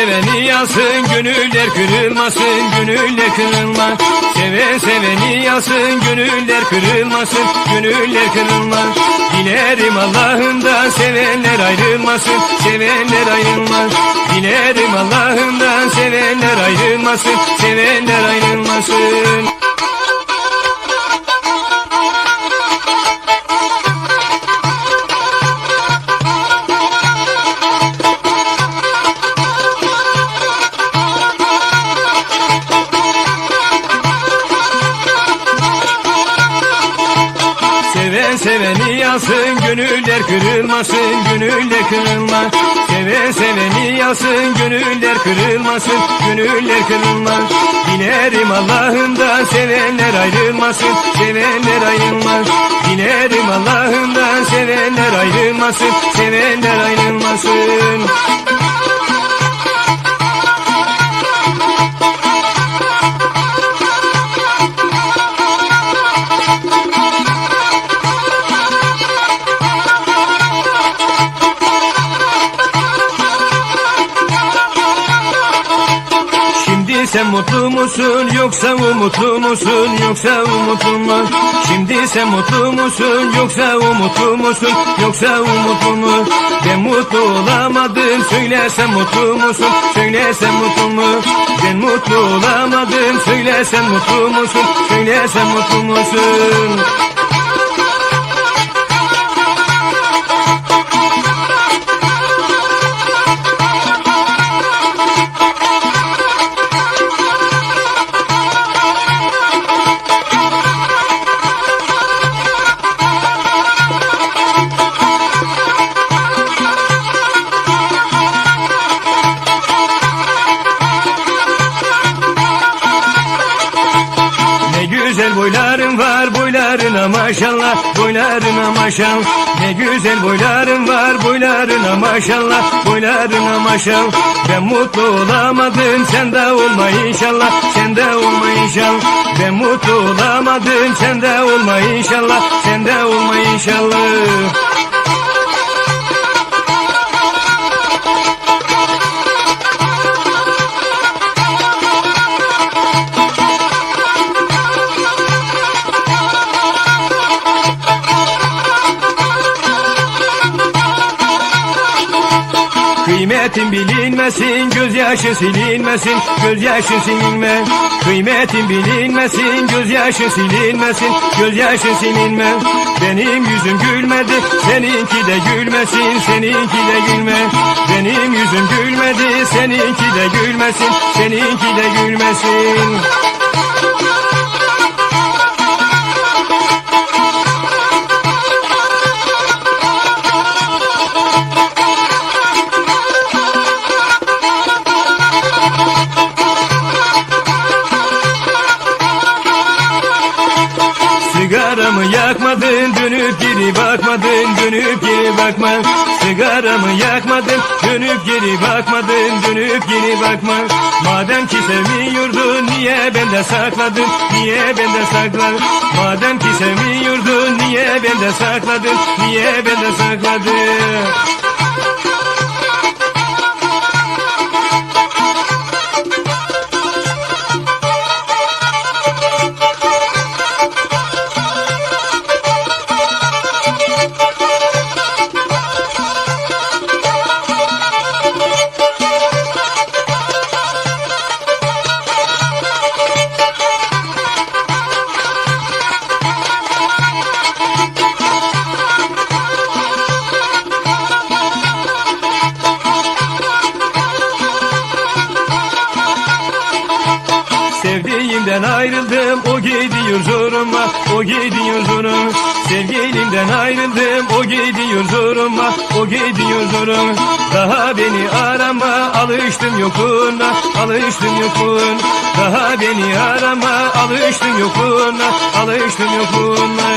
Seven seveni yazsın gönüller kırılmasın gönüller kırılmaz. Seven seveni yazsın gönüller kırılmasın gönüller kırılmaz. Dilerim Allah'ından sevenler ayrılmasın sevenler ayrılmaz. Dilerim Allah'ından sevenler ayrılmasın sevenler ayrılmasın yazsın gönüller kırılmasın gönüller kırılmaz. Seven seveni yazsın gönüller kırılmasın gönüller kırılmaz. Dilerim Allah'ından sevenler ayrılmasın sevenler ayrılmaz. Dilerim Allah'ından sevenler ayrılmasın sevenler ayrılmasın sen mutlu musun yoksa umutlu musun yoksa umutlu mu? Şimdi sen mutlu musun yoksa umutlu musun yoksa umutlu mu? Ben mutlu olamadım söylesem mutlu musun söylesem mutlu mu? Ben mutlu olamadım söylesem mutlu musun söylesem mutlu musun? Boylarına maşallah boylarına maşallah Ne güzel boyların var boylarına maşallah boylarına maşallah Ben mutlu olamadım sen de olma inşallah sen de olma inşallah. Ben mutlu olamadım sen de olma inşallah Kıymetin bilinmesin, gözyaşı silinmesin, gözyaşı silinme. Kıymetin bilinmesin, gözyaşı silinmesin, gözyaşı silinme. Benim yüzüm gülmedi, seninki de gülmesin, seninki de gülme. Benim yüzüm gülmedi, seninki de gülmesin, seninki de gülmesin. Yakmadın dönüp geri bakmadın dönüp geri bakma. Sigaramı yakmadın dönüp geri bakmadın dönüp geri bakma. Madem ki sevmiyordun niye bende sakladın? Niye bende sakladın? Madem ki sevmiyordun niye bende sakladın? Niye bende sakladın Sevdiğimden ayrıldım o gidiyor zoruma o gidiyor zoruma Sevgilimden ayrıldım o gidiyor zoruma o gidiyor zoruma Daha beni arama alıştım yokuna alıştım yokuna. Daha beni arama alıştım yokuna alıştım yokuna